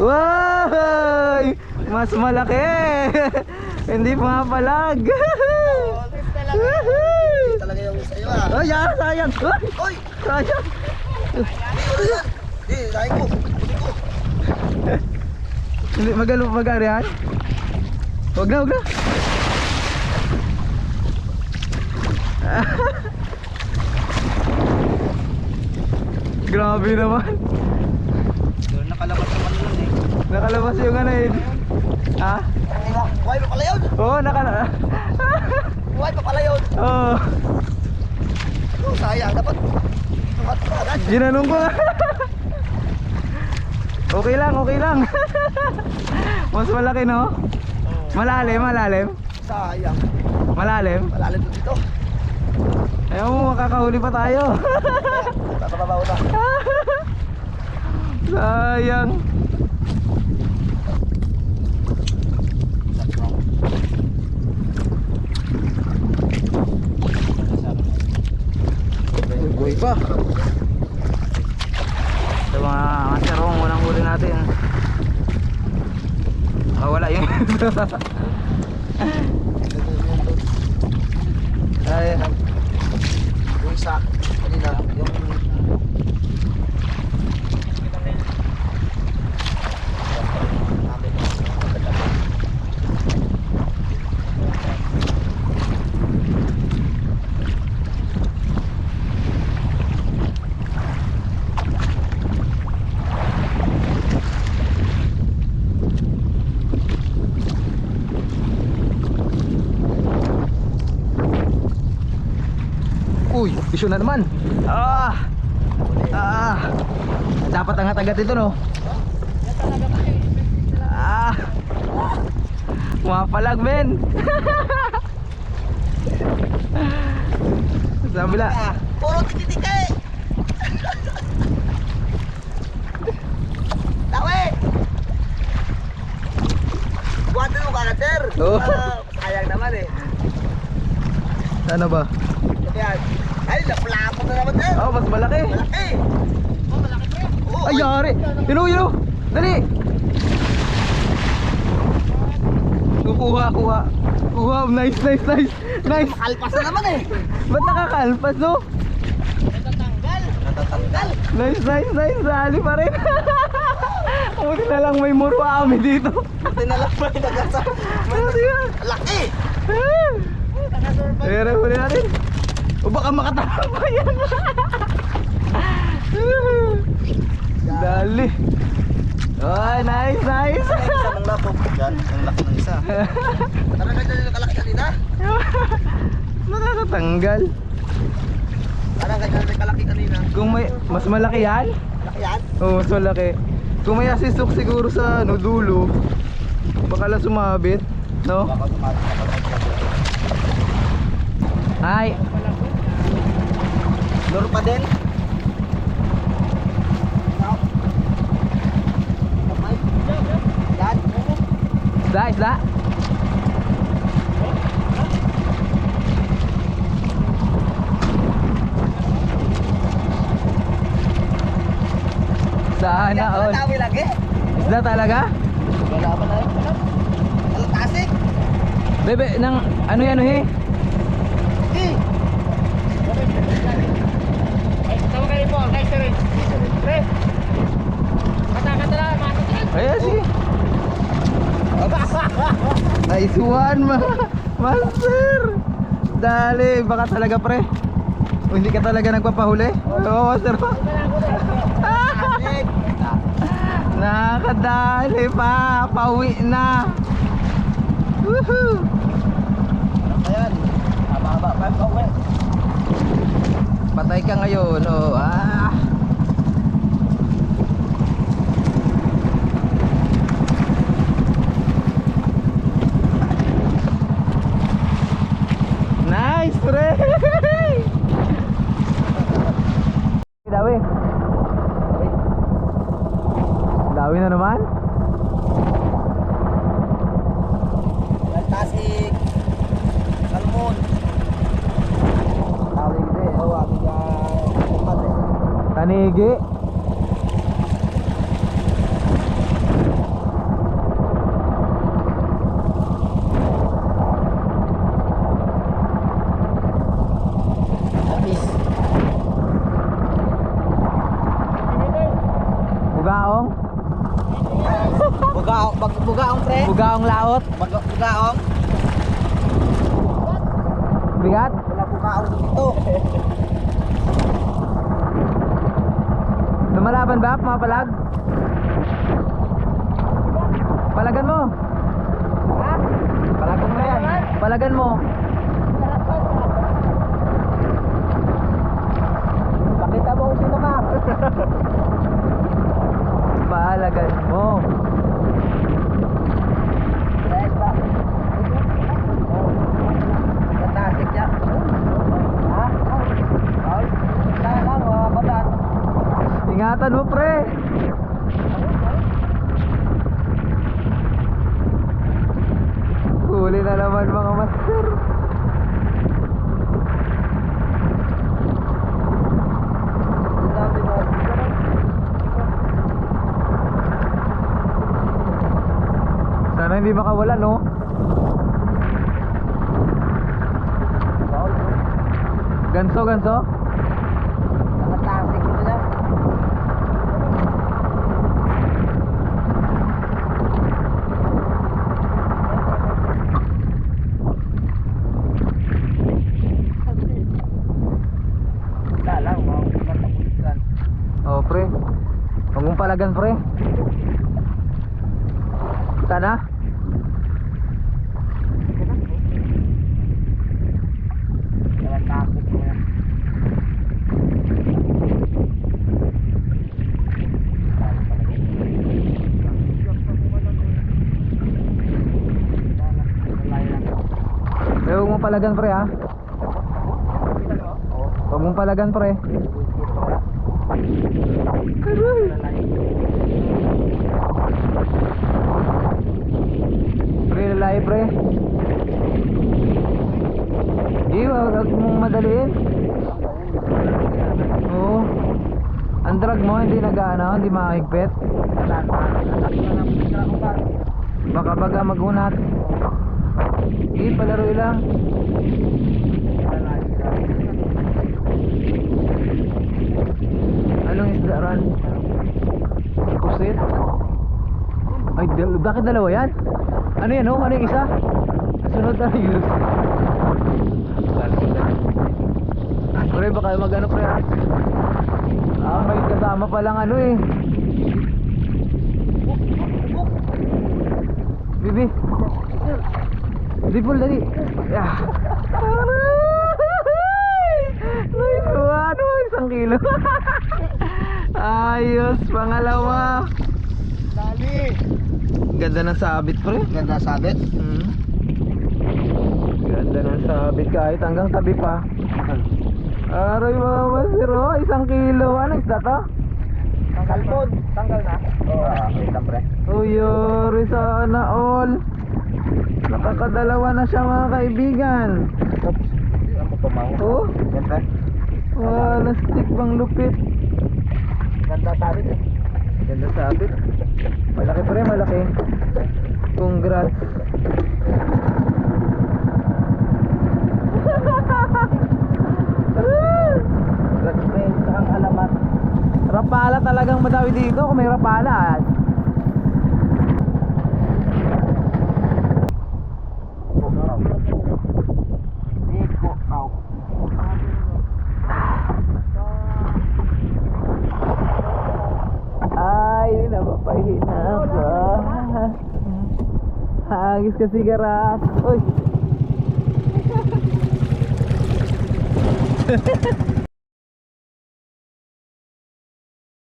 Wow! Mas malaki! Hindi pumapalag! Talaga yung sa'yo ah. Ay, ah, sayang! Ay, sayang! Ano yan? Di, lain ko. Hindi. Hindi, magalo, magari yan? Huwag na, huwag na! Grabe naman! Nakalabas naman yun eh. Nakalabas yung ano yun. Ha? Buhay pa pala yun. Oo, oh, nakala... Buhay pa pala yun. Oo. Oh, sayang. Dapat. Ginanong ko. okay lang, okay lang. Mas malaki no? Malalim, malalim. Sayang. Malalim. Malalim to dito. Ayaw mo, makakahuli pa tayo. Tatababaw na. Sayang. Buhay pa. Ito mga masterong unang huli natin. Ah, wala yun. Ay, Yung isa. Kanina. Bisyo na naman. Ah. Ah. Dapat angat agad ito no. Ah. Mapalag men. Sabi la. Ah, puro tiki-tiki. Tawe! Buhatin mo ka sir. Oo. Ah, sayang naman eh. Ano ba? Yan. Ay, laplapo na naman sir. Oh, mas malaki. Malaki. Oh, malaki pa. Oo, Ay, yari. Yun o, yun o. Dali. Kukuha, kuha. Kuha, nice, nice, nice. Nice. Kalpas na naman eh. Ba't nakakalpas no? Natatanggal. Natatanggal. Nice, nice, nice. Dali pa rin. Buti na lang may murwami dito. Buti na lang rin nagasa. Buti na. Laki. Ayan, huli natin. Baka makatama yan. Dali. Ay, nice, nice. Isa ng lako. Yan, ang laki ng isa. Tara ka dyan yung kalaki kanina. Nakakatanggal. Tara ka dyan yung kalaki kanina. Kung may, mas malaki yan? Laki yan. Oo, mas malaki. Kung may asisok siguro sa ano, dulo, baka lang sumabit. No? Baka ng Ay, Lure pa din. Isda, isda. Sana all. Tawi lagi. Isda talaga? Wala pa na yun. Alam tasik. Bebe, nang ano yan, ano eh? Eh. Sama kayo po, guys, sir. Pre. Kata-kata lang, yan. Ayan, sige. Nice one, ma master. Dali, baka talaga pre. O hindi ka talaga nagpapahuli? Oo, master. Tasik. Nakadali pa, pauwi na. Woohoo! Ayan. Haba-haba pa pa uwi. Patay ka ngayon, oh. Ah. Nice, pre! Dawi. Dawi na naman? Tanigi. Bugaong? Bugaong, bag bugaong pre. Bugaong laot. Bag bugaong. Bigat? Wala bugaong dito. Lumalaban ba mga palag? Palagan mo. Palagan mo yan. Palagan mo. Pakita mo kung sino ka. Palagan mo. Fantastic niya. Ha? Ay, wala lang, mga batat. Ingatan mo pre. Huli na naman mga master. Sana hindi makawala no? Ganso, ganso? Fantastic ito na. Wala lang, mga katapusan. Oh, pre. Huwag mong palagan, pre. Sana? Fantastic mo yan. Eh, huwag mong palagan, pre, ha? Huwag mong palagan, pre. Pre, lalay, pre. Eh, huwag mong madaliin. Oo. Ang drag mo, hindi nag-ano, hindi makahigpit. Baka baga magunat. Eh, palaro lang. Anong isda ron? Pusit? Ay, dal- bakit dalawa yan? Ano yan, oh? Ano yung isa? Sunod na yun. Pre, baka mag-ano pre ah. Ah, may kasama palang ano eh. Dipol dali. Yeah. Nice one. Oh, isang kilo. Ayos, pangalawa. Dali! Ganda ng sabit, pre. Ganda sabit. Hmm. Ganda ng sabit kahit hanggang tabi pa. Aray mga masiro, isang kilo. Ano isda to? Tanggal. Tanggal na. Oo, wait lang pre. Uyori sana all. Nakakadalawa na siya mga kaibigan. Oops. Ako pumaw. Oh, Yan pre. wala stick bang lupit. Ganda sabit eh. Ganda sabit. Malaki pa rin, malaki. Congrats. Congrats. Saan alamat? Rapala talagang madawi dito kung may rapala. ah. Iko, au. Ay, napapahina ka. Hagis ka sigaras. Uy.